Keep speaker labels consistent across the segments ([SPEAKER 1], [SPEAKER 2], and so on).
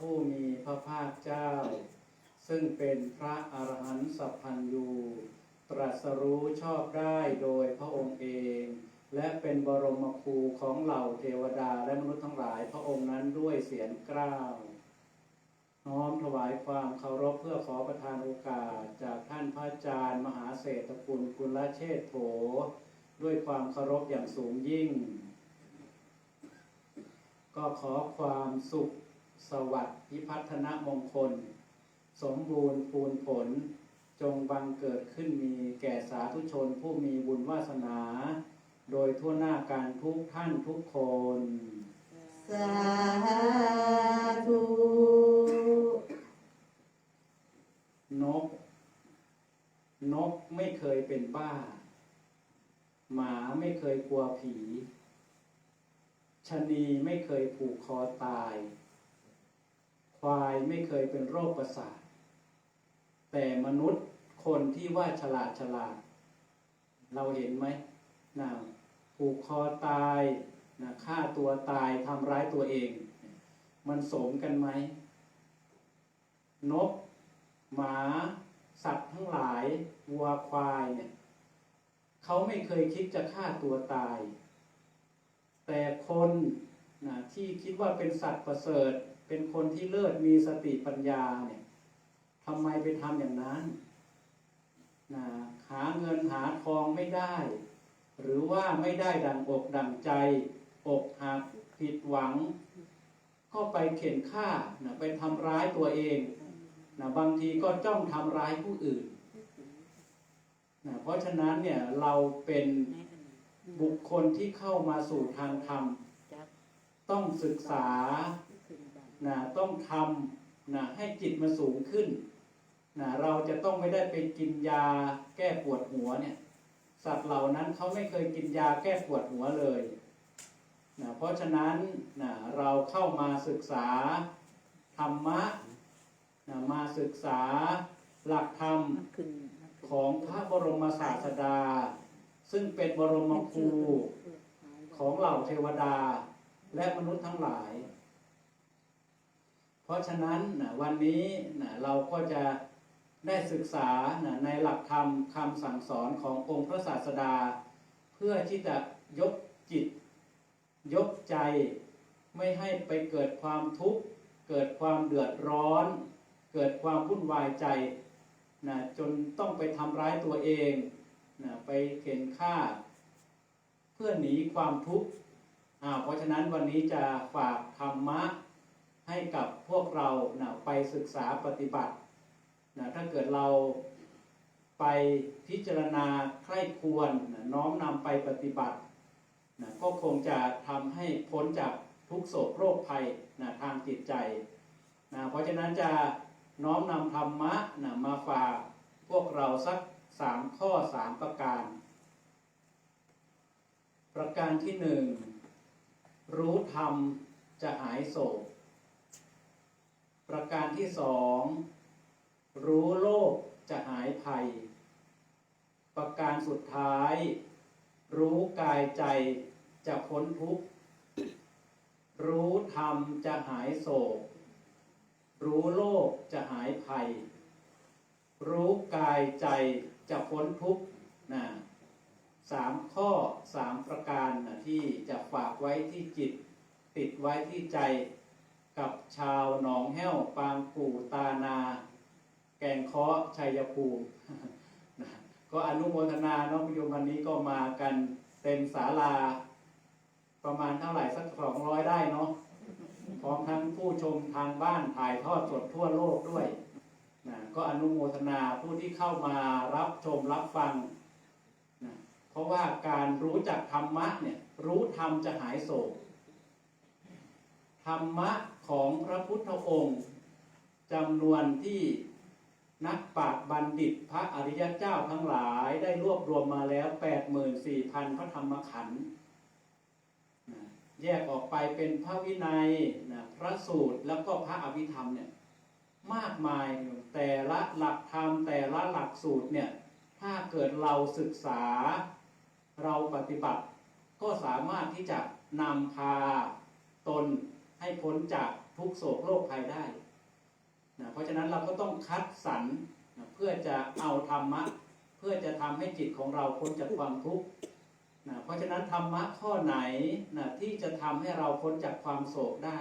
[SPEAKER 1] ผู้มีพระภาคเจ้า ซึ่งเป็นพระอรหันตสัพพัญญูตรัสรู้ชอบได้โดยพระองค์เอง และเป็นบรมครูของเหล่าเทวดาและมนุษย์ทั้งหลายพระองค์นั้นด้วยเสียงกล้าวน้อมถวายความเคารพเพื่อขอประทานโอกาสจากท่านพระอาจารย์ มหาเศรษฐกุลกุลเชษโถ ด้วยความเคารพอย่างสูงยิ่ง ก็ขอความสุข สวัสดิ์พิพัฒนมงคล สมบูรณ์พูนผล จงบังเกิดขึ้นมีแก่สาธุชนผู้มีบุญวาสนา โดยทั่วหน้าการทุกท่านทุกคน
[SPEAKER 2] สาธุ
[SPEAKER 1] นก นกไม่เคยเป็นบ้า หมาไม่เคยกลัวผีชะนีไม่เคยผูกคอตาย ควายไม่เคยเป็นโรคประสาท แต่มนุษย์คนที่ว่าฉลาดฉลาด เราเห็นไหมนะผูกคอตายนะฆ่าตัวตายทำร้ายตัวเอง มันสมกันไหม นก หมา สัตว์ทั้งหลายวัวควายเนี่ยเขาไม่เคยคิดจะฆ่าตัวตาย แต่คนนะที่คิดว่าเป็นสัตว์ประเสริฐ เป็นคนที่เลิศมีสติปัญญาเนี่ยทำไมไปทำอย่างนั้นนะหาเงินหาทองไม่ได้ หรือว่าไม่ได้ดังอกดังใจ อกหักผิดหวัง ก็ไปเข็นฆ่านะไปทำร้ายตัวเองนะบางทีก็จ้องทำร้ายผู้อื่นนะเพราะฉะนั้นเนี่ยเราเป็นบุคคลที่เข้ามาสู่ทางธรรม ต้องศึกษา นะต้องทำนะให้จิตมาสูงขึ้นนะเราจะต้องไม่ได้ไปกินยาแก้ปวดหัวเนี่ย สัตว์เหล่านั้นเขาไม่เคยกินยาแก้ปวดหัวเลยนะเพราะฉะนั้นนะเราเข้ามาศึกษาธรรมะนะมาศึกษาหลักธรรมของพระบรมศาสดา ซึ่งเป็นบรมครูของเหล่าเทวดาและมนุษย์ทั้งหลาย ราะฉะนั้นนะวันนี้นะเราก็จะได้ศึกษานะในหลักธรรมคำสั่งสอนขององค์พระศาสดา เพื่อที่จะยกจิต ยกใจไม่ให้ไปเกิดความทุกข์ เกิดความเดือดร้อน เกิดความวุ่นวายใจนะจนต้องไปทำร้ายตัวเองนะไปเข็นฆ่า เพื่อหนีความทุกข์เพราะฉะนั้นวันนี้จะฝากธรรมะ ให้กับพวกเรานะไปศึกษาปฏิบัตินะถ้าเกิดเราไปพิจารณาใคร่ควรนะน้อมนำไปปฏิบัตินะก็คงจะทำให้พ้นจากทุกโศกโรคภัยนะทางจิตใจนะเพราะฉะนั้นจะน้อมนำธรรมะนะมาฝากพวกเราสักสามข้อสามประการ ประการที่หนึ่งรู้ธรรมจะหายโศก ประการที่สองรู้โลกจะหายภัย ประการสุดท้าย รู้กายใจจะพ้นทุกข์ รู้ธรรมจะหายโศก รู้โลกจะหายภัย รู้กายใจจะพ้นทุกข์นะสามข้อสามประการนะที่จะฝากไว้ที่จิต ติดไว้ที่ใจ กับชาวหนองแห้ว ปางกู่ตานา แกงเคาะชัยภูมิก็อนุโมทนาเน้องโยมวันนี้ก็มากันเต็มศาลา ประมาณเท่าไหร่สักสองร้อยได้เนาะพร้อมทั้งผู้ชมทางบ้านถ่ายทอดสดทั่วโลกด้วยนะก็อนุโมทนาผู้ที่เข้ามารับชมรับฟังนะเพราะว่าการรู้จักธรรมะเนี่ยรู้ธรรมจะหายโศกธรรมะ ของพระพุทธองค์จำนวนที่นักปราชญ์บัณฑิตพระอริยเจ้าทั้งหลายได้รวบรวมมาแล้ว 84,000 พระธรรมขันธ์แยกออกไปเป็นพระวินัยนะพระสูตรแล้วก็พระอภิธรรมเนี่ยมากมายแต่ละหลักธรรมแต่ละหลักสูตรเนี่ยถ้าเกิดเราศึกษา เราปฏิบัติ ก็สามารถที่จะนำพาตน ให้พ้นจากทุกโศกโรคภัยได้นะเพราะฉะนั้นเราก็ต้องคัดสรรนะเพื่อจะเอาธรรมะ เพื่อจะทำให้จิตของเราพ้นจากความทุกข์นะเพราะฉะนั้นธรรมะข้อไหนนะที่จะทำให้เราพ้นจากความโศกได้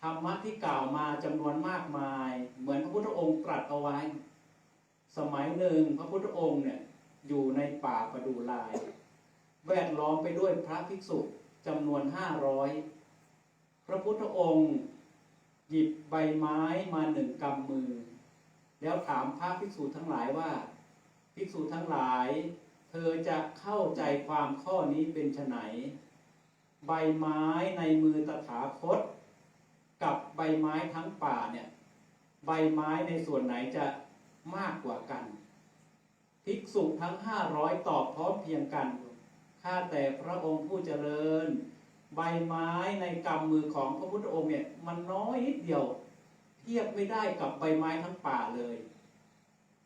[SPEAKER 1] ธรรมะที่กล่าวมาจำนวนมากมาย เหมือนพระพุทธองค์ตรัสเอาไว้ สมัยหนึ่งพระพุทธองค์เนี่ยอยู่ในป่าประดูลาย แวดล้อมไปด้วยพระภิกษุ จำนวนห้าร้อยพระพุทธองค์ หยิบใบไม้มาหนึ่งกำมือ แล้วถามพระภิกษุทั้งหลายว่า ภิกษุทั้งหลาย เธอจะเข้าใจความข้อนี้เป็นไฉนใบไม้ในมือตถาคต กับใบไม้ทั้งป่าเนี่ย ใบไม้ในส่วนไหนจะมากกว่ากัน ภิกษุทั้งห้าร้อยตอบพร้อมเพียงกัน ข้าแต่พระองค์ผู้เจริญ ใบไม้ในกำมือของพระพุทธองค์เนี่ย มันน้อยนิดเดียว เทียบไม่ได้กับใบไม้ทั้งป่าเลย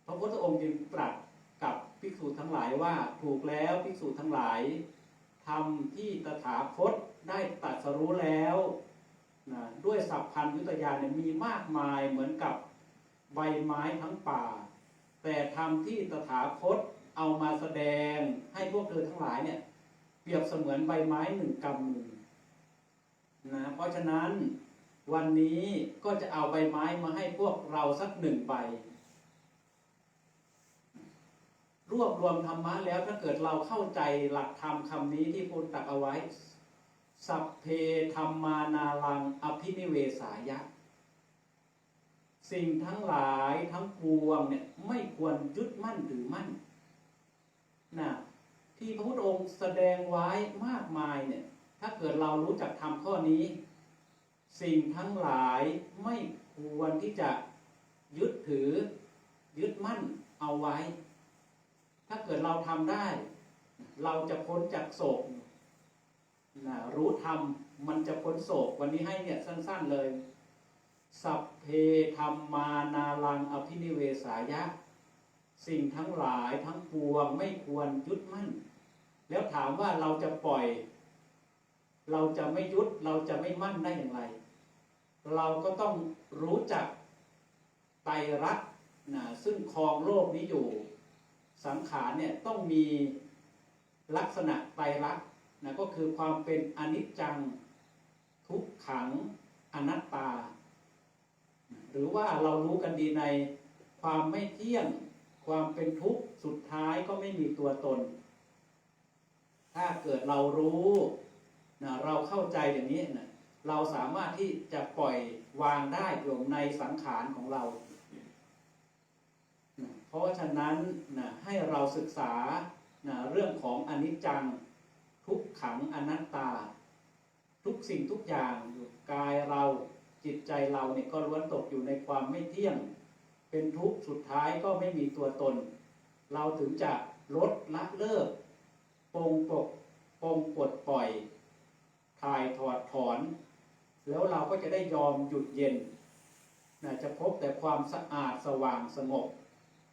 [SPEAKER 1] พระพุทธองค์จึงตรัสกับภิกษุทั้งหลายว่าถูกแล้วภิกษุทั้งหลายทำที่ตถาคตได้ตรัสรู้แล้วนะด้วยสัพพัญญุตยานเนี่ยมีมากมายเหมือนกับใบไม้ทั้งป่า แต่ธรรมที่ตถาคต เอามาแสดงให้พวกเธอทั้งหลายเนี่ย เปรียบเสมือนใบไม้หนึ่งกำมือนะเพราะฉะนั้นวันนี้ก็จะเอาใบไม้มาให้พวกเราสักหนึ่งใบ รวบรวมธรรมะแล้วถ้าเกิดเราเข้าใจหลักธรรมคำนี้ที่พูดตักเอาไว้ สัพเพธรรมานาลังอภินิเวสายะ สิ่งทั้งหลายทั้งปวงเนี่ยไม่ควรยึดมั่นถือมั่น นะที่พระพุทธองค์แสดงไว้มากมายเนี่ย ถ้าเกิดเรารู้จักทำข้อนี้ สิ่งทั้งหลายไม่ควรที่จะยึดถือยึดมั่นเอาไว้ ถ้าเกิดเราทำได้ เราจะพ้นจากโศกนะรู้ธรรมมันจะพ้นโศกวันนี้ให้เนี่ยสั้น ๆเลย สัพเพธรรมานาลังอภินิเวสายะ สิ่งทั้งหลายทั้งปวงไม่ควรยึดมั่น แล้วถามว่าเราจะปล่อย เราจะไม่ยึดเราจะไม่มั่นได้อย่างไร เราก็ต้องรู้จักไตรรักษณ์นะซึ่งครองโลกนี้อยู่ สังขารเนี่ยต้องมีลักษณะไตรลักษณ์นะก็คือความเป็นอนิจจังทุกขังอนัตตา หรือว่าเรารู้กันดีในความไม่เที่ยง ความเป็นทุกข์สุดท้ายก็ไม่มีตัวตน ถ้าเกิดเรารู้นะเราเข้าใจอย่างนี้นะเราสามารถที่จะปล่อยวางได้อยู่ในสังขารของเรานะเพราะฉะนั้นนะให้เราศึกษานะเรื่องของอนิจจังทุกขังอนัตตา ทุกสิ่งทุกอย่างอยู่กายเราจิตใจเราเนี่ยก็ล้วนตกอยู่ในความไม่เที่ยง เป็นทุกข์สุดท้ายก็ไม่มีตัวตน เราถึงจะลดละเลิกปรงปกปรงปลดปล่อยถ่ายถอดถอน แล้วเราก็จะได้ยอมหยุดเย็นนะจะพบแต่ความสะอาดสว่างสงบ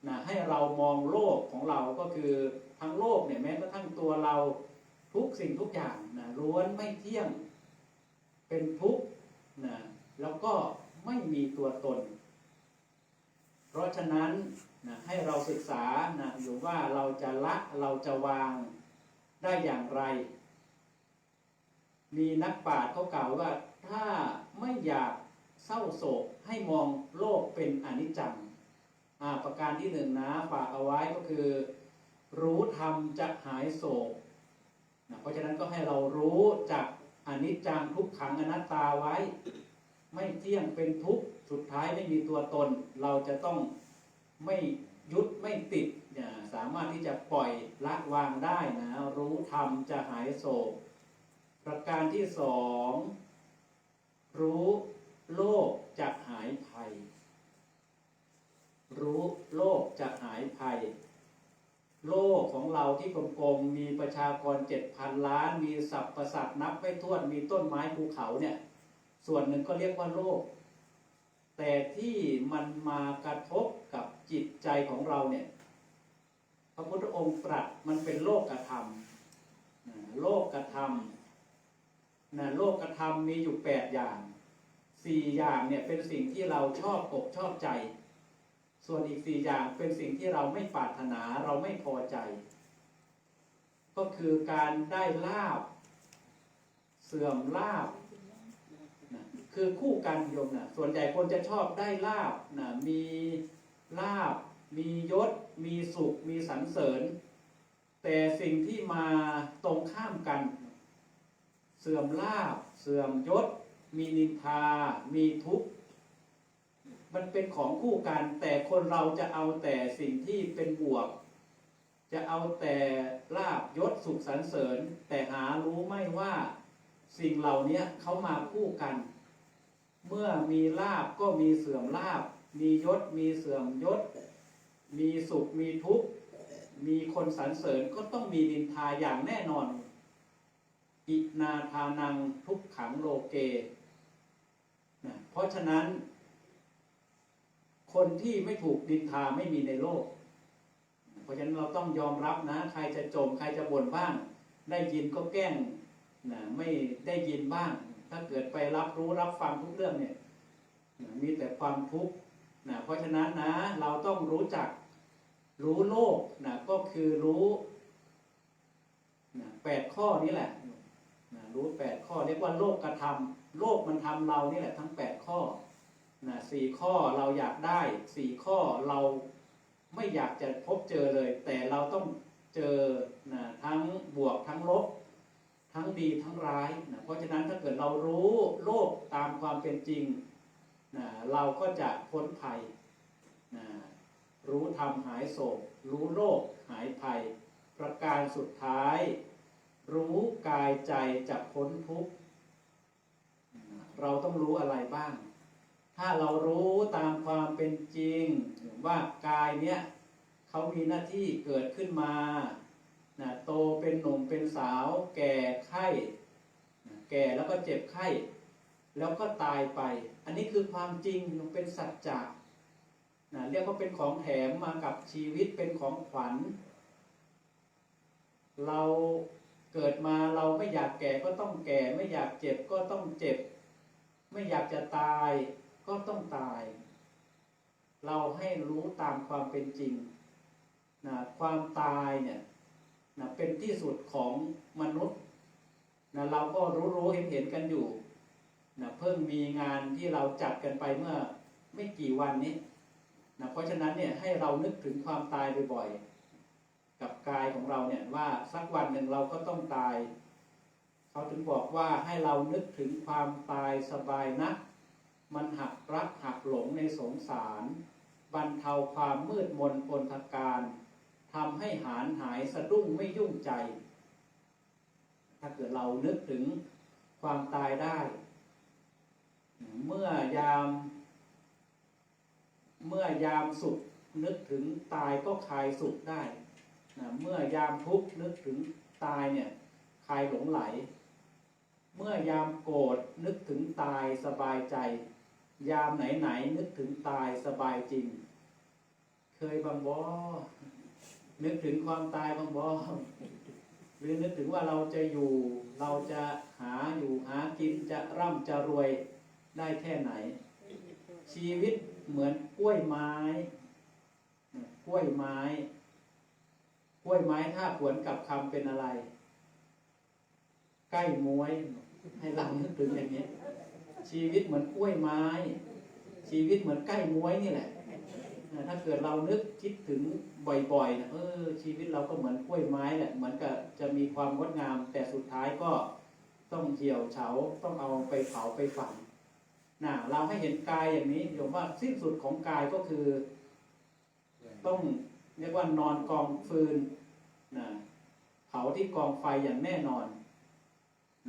[SPEAKER 1] นะให้เรามองโลกของเราก็คือทั้งโลกเนี่ยแม้กระทั่งตัวเราทุกสิ่งทุกอย่างนะล้วนไม่เที่ยงเป็นทุกข์นะแล้วก็ไม่มีตัวตน เพราะฉะนั้นนะให้เราศึกษานะอยู่ว่าเราจะละเราจะวางได้อย่างไร มีนักปราชญ์เขากล่าวว่าถ้าไม่อยากเศร้าโศกให้มองโลกเป็นอนิจจังอ่าประการที่หนึ่งนะฝากเอาไว้ก็คือ รู้ธรรมจะหายโศกนะเพราะฉะนั้นก็ให้เรารู้จักอนิจจังทุกขังอนัตตาไว้ ไม่เที่ยงเป็นทุกข์สุดท้ายไม่มีตัวตน เราจะต้องไม่ยุดไม่ติดเนี่ยสามารถที่จะปล่อยละวางได้นะ รู้ธรรมจะหายโศก ประการที่สองรู้โลกจะหายภัย รู้โลกจะหายภัย โลกของเราที่กลมๆมีประชากรเจ็ดพันล้าน มีสัตว์ประสัตว์นับไม่ถ้วนมีต้นไม้ภูเขาเนี่ย ส่วนหนึ่งก็เรียกว่าโลก แต่ที่มันมากระทบกับจิตใจของเราเนี่ย พระพุทธองค์ตรัสมันเป็นโลกกระทำโลกกระทำนะโลกธรรมมีอยู่แปดอย่างสี่อย่างเนี่ยเป็นสิ่งที่เราชอบอกชอบใจ ส่วนอีกสี่อย่างเป็นสิ่งที่เราไม่ปรารถนาเราไม่พอใจ ก็คือการได้ลาบ เสื่อมลาบ คือคู่กันโยมนะส่วนใหญ่คนจะชอบได้ลาบนะมีลาบ มียศ มีสุข มีสรรเสริญ แต่สิ่งที่มาตรงข้ามกัน เสื่อมลาบ เสื่อมยศ มีนินทา มีทุกข์มันเป็นของคู่กัน แต่คนเราจะเอาแต่สิ่งที่เป็นบวก จะเอาแต่ลาบยศสุขสรรเสริญ แต่หารู้ไม่ว่าสิ่งเหล่านี้เขามาคู่กัน เมื่อมีลาบก็มีเสื่อมลาบ มียศมีเสื่อมยศ มีสุขมีทุกข์ มีคนสรรเสริญก็ต้องมีนินทาอย่างแน่นอน อินาทานังทุกขังโลเกนะเพราะฉะนั้น คนที่ไม่ถูกดินทาไม่มีในโลก เพราะฉะนั้นเราต้องยอมรับนะ ใครจะจมใครจะบ่นบ้าง ได้ยินก็แกล้งนะไม่ได้ยินบ้าง ถ้าเกิดไปรับรู้รับฟังทุกเรื่องเนี่ยมีแต่ความทุกข์นะเพราะฉะนั้นนะเราต้องรู้จักรู้โลกนะก็คือรู้นะแปดข้อนี้แหละนะรู้แปดข้อเรียกว่าโลกกระทำโลกมันทำเรานี่แหละทั้งแปดข้อนะสี่ข้อเราอยากได้สี่ข้อเราไม่อยากจะพบเจอเลย แต่เราต้องเจอนะทั้งบวกทั้งลบ ทั้งดีทั้งร้ายนะเพราะฉะนั้นถ้าเกิดเรารู้โลกตามความเป็นจริงนะเราก็จะพ้นภัยนะรู้ธรรมหายโศก รู้โรคหายภัย ประการสุดท้าย รู้กายใจจะพ้นทุกข์เราต้องรู้อะไรบ้าง ถ้าเรารู้ตามความเป็นจริงว่ากายเนี้ยเขามีหน้าที่เกิดขึ้นมา นะโตเป็นหนุ่มเป็นสาว แก่ไข้นะแก่แล้วก็เจ็บไข้ แล้วก็ตายไป อันนี้คือความจริงเป็นสัจจะนะเรียกว่าเป็นของแถมมากับชีวิตเป็นของขวัญ เราเกิดมาเราไม่อยากแก่ก็ต้องแก่ ไม่อยากเจ็บก็ต้องเจ็บ ไม่อยากจะตายก็ต้องตาย เราให้รู้ตามความเป็นจริงนะความตายเนี่ย นะเป็นที่สุดของมนุษย์นะเราก็รู้รู้เห็นเห็นกันอยู่นะเพิ่งมีงานที่เราจัดกันไปเมื่อไม่กี่วันนี้นะเพราะฉะนั้นเนี่ยให้เรานึกถึงความตายบ่อยๆ กับกายของเราเนี่ยว่าสักวันหนึ่งเราก็ต้องตาย เขาถึงบอกว่าให้เรานึกถึงความตายสบายนะ มันหักรักหักหลงในสงสาร บรรเทาความมืดมนอนทการ ทำให้หายหายสะดุ้งไม่ยุ่งใจ ถ้าเกิดเรานึกถึงความตายได้ เมื่อยาม เมื่อยามสุขนึกถึงตายก็คลายสุขได้นะเมื่อยามทุกข์นึกถึงตายเนี่ยคลายหลงไหล เมื่อยามโกรธนึกถึงตายสบายใจ ยามไหนไหนนึกถึงตายสบายจริง เคยบางบอ นึกถึงความตายบ้างบอหรือนึกถึงว่าเราจะอยู่ เราจะหาอยู่หากินจะร่ำจะรวยได้แค่ไหน ชีวิตเหมือนกล้วยไม้กล้วยไม้กล้วยไม้ถ้าขวนกับคำเป็นอะไร ใกล้ม้วย ให้เรานึกถึงอย่างนี้ ชีวิตเหมือนกล้วยไม้ ชีวิตเหมือนใกล้ม้วยนี่แหละ ถ้าเกิดเรานึกคิดถึงบ่อยๆนะเออชีวิตเราก็เหมือนกล้วยไม้แหละเหมือนกับจะมีความงดงาม แต่สุดท้ายก็ต้องเหี่ยวเฉาต้องเอาไปเผาไปฝังนะเราให้เห็นกายอย่างนี้โยมว่าสิ้นสุดของกายก็คือ ต้องเรียกว่านอนกองฟืนนะเผาที่กองไฟอย่างแน่นอน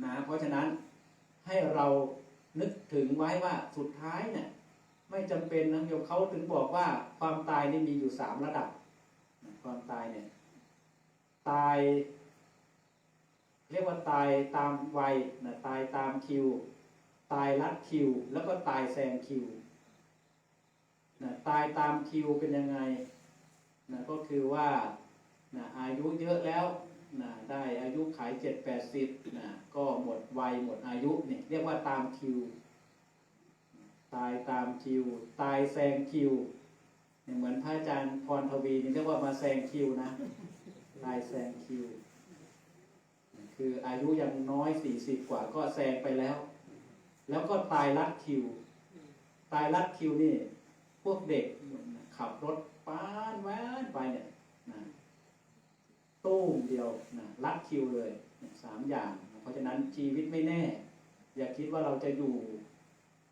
[SPEAKER 1] นะเพราะฉะนั้นให้เรานึกถึงไว้ว่าสุดท้ายเนี่ย ไม่จำเป็นนะโยมเขาถึงบอกว่าความตายนี่มีอยู่สามระดับ ความตายเนี่ย ตาย เรียกว่าตายตามวัยนะตายตามคิว ตายลัดคิว แล้วก็ตายแซงคิวนะตายตามคิวเป็นยังไงนะก็คือว่านะอายุเยอะแล้วนะได้อายุขายเจ็ดแปดสิบนะก็หมดวัยหมดอายุเนี่ยเรียกว่าตามคิว ตายตามคิว ตายแซงคิวเนี่ยเหมือนพระอาจารย์พรทวีนี่เรียกว่ามาแซงคิวนะ ตายแซงคิว คืออายุยังน้อยสี่สิบกว่าก็แซงไปแล้ว แล้วก็ตายลัดคิว ตายลัดคิวนี่ พวกเด็กขับรถป้านแว้นไปเนี่ยนะตู้มเดียวนะลัดคิวเลยสามอย่าง เพราะฉะนั้นชีวิตไม่แน่ อย่าคิดว่าเราจะอยู่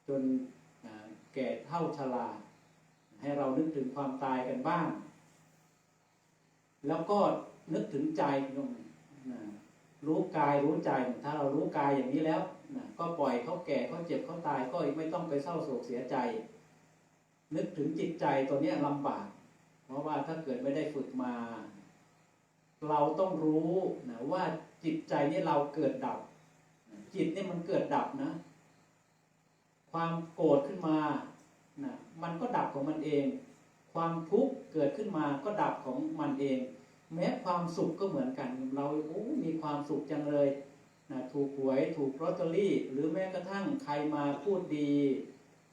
[SPEAKER 1] จน เท่าชราให้เรานึกถึงความตายกันบ้าง แล้วก็นึกถึงใจตรงนี้นะรู้กายรู้ใจ ถ้าเรารู้กายอย่างนี้แล้วนะก็ปล่อยเขาแก่เขาเจ็บเขาตายก็ไม่ต้องไปเศร้าโศกเสียใจ นึกถึงจิตใจตัวเนี้ยลำบาก เพราะว่าถ้าเกิดไม่ได้ฝึกมา เราต้องรู้นะว่าจิตใจนี่เราเกิดดับ จิตนี่มันเกิดดับนะ ความโกรธขึ้นมา นะมันก็ดับของมันเอง ความทุกข์เกิดขึ้นมาก็ดับของมันเอง แม้ความสุขก็เหมือนกัน เราโอ้มีความสุขจังเลยนะถูกหวยถูกลอตเตอรี่ หรือแม้กระทั่งใครมาพูดดี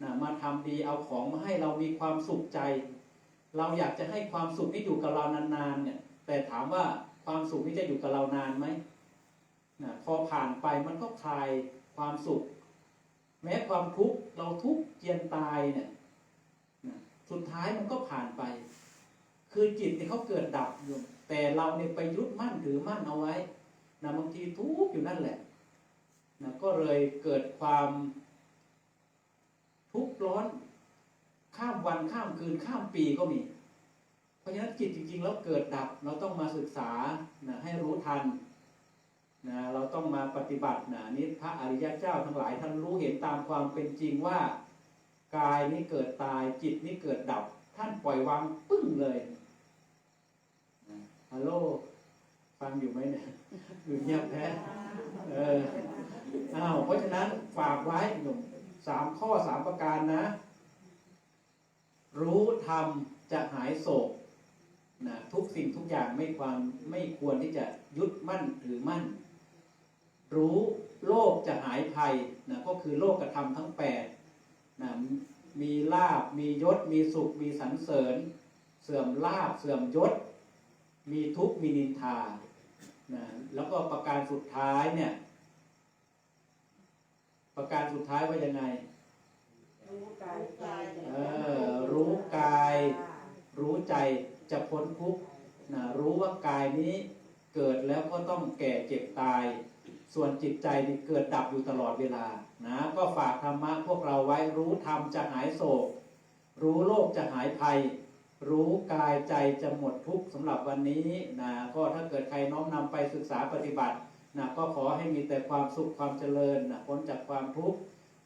[SPEAKER 1] นะมาทำดีเอาของมาให้เรามีความสุขใจ เราอยากจะให้ความสุขนี้อยู่กับเรานานๆเนี่ยแต่ถามว่าความสุขนี้จะอยู่กับเรานานไหมนะพอผ่านไปมันก็คลายความสุข แม้ความทุกข์เราทุกข์เจียนตายเนี่ยสุดท้ายมันก็ผ่านไป คือจิตเนี่ยเขาเกิดดับอยู่ แต่เราเนี่ยไปยึดมั่นถือมั่นเอาไว้นะบางทีทุกข์อยู่นั่นแหละนะก็เลยเกิดความทุกข์ร้อน ข้ามวันข้ามคืนข้ามปีก็มี เพราะฉะนั้นจิตจริงๆแล้วเกิดดับ เราต้องมาศึกษานะให้รู้ทัน นะเราต้องมาปฏิบัตินะนี่พระอริยเจ้าทั้งหลายท่านรู้เห็นตามความเป็นจริงว่ากายนี้เกิดตายจิตนี้เกิดดับ ท่านปล่อยวางปึ้งเลยฮัลโหลฟังอยู่ไหมเนี่ยอยู่เงียบแท้เอออ้าวเพราะฉะนั้นฝากไว้หนุ่มสามข้อสามประการนะ รู้ธรรมจะหายโศกนะทุกสิ่งทุกอย่างไม่ความไม่ควรที่จะยึดมั่นถือมั่น รู้โลกจะหายภัยนะก็คือโลกกระทำทั้งแปดนะมีลาบมียศ มีสุข มีสรรเสริญ เสื่อมลาบเสื่อมยศ มีทุกข์มีนินทานะแล้วก็ประการสุดท้ายเนี่ย ประการสุดท้ายว่ายังไง
[SPEAKER 2] รู้กายใจ
[SPEAKER 1] เออรู้กาย รู้ใจจะพ้นทุกข์นะรู้ว่ากายนี้ เกิดแล้วก็ต้องแก่เจ็บตาย ส่วนจิตใจนี่เกิดดับอยู่ตลอดเวลานะก็ฝากธรรมะพวกเราไว้รู้ธรรมจะหายโศก รู้โลกจะหายภัย รู้กายใจจะหมดทุกข์สำหรับวันนี้นะก็ถ้าเกิดใครน้อมนำไปศึกษาปฏิบัตินะก็ขอให้มีแต่ความสุขความเจริญนะพ้นจากความทุกข์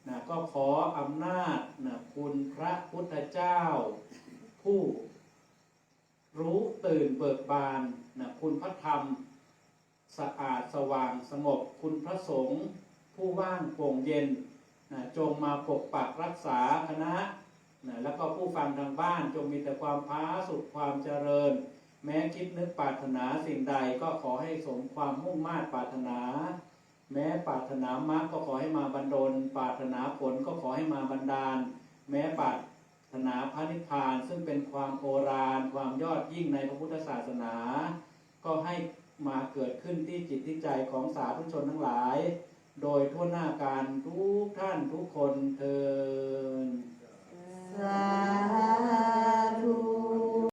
[SPEAKER 1] นะก็ขออำนาจนะคุณพระพุทธเจ้า ผู้รู้ตื่นเบิกบาน นะคุณพระธรรมสะอาดสว่างสงบ คุณพระสงฆ์ผู้ว่างโปร่งเย็นนะจงมาปกปักรักษาคณะนะแล้วก็ผู้ฟังทางบ้านจงมีแต่ความพ้าสุขความเจริญ แม้คิดนึกปรารถนาสิ่งใดก็ขอให้สมความมุ่งมา่ปรารถนา แม้ปรารถนามรรคก็ขอให้มาบันดลปรารถนาผลก็ขอให้มาบันดาล แม้ปราร ถนาพระนิพพานซึ่งเป็นความโอราณความยอดยิ่งในพระพุทธศาสนา ก็ให้มาเกิดขึ้นที่จิตที่ใจของสาธุชนทั้งหลาย โดยทั่วหน้าการทุกท่านทุกคนเทินสาธุ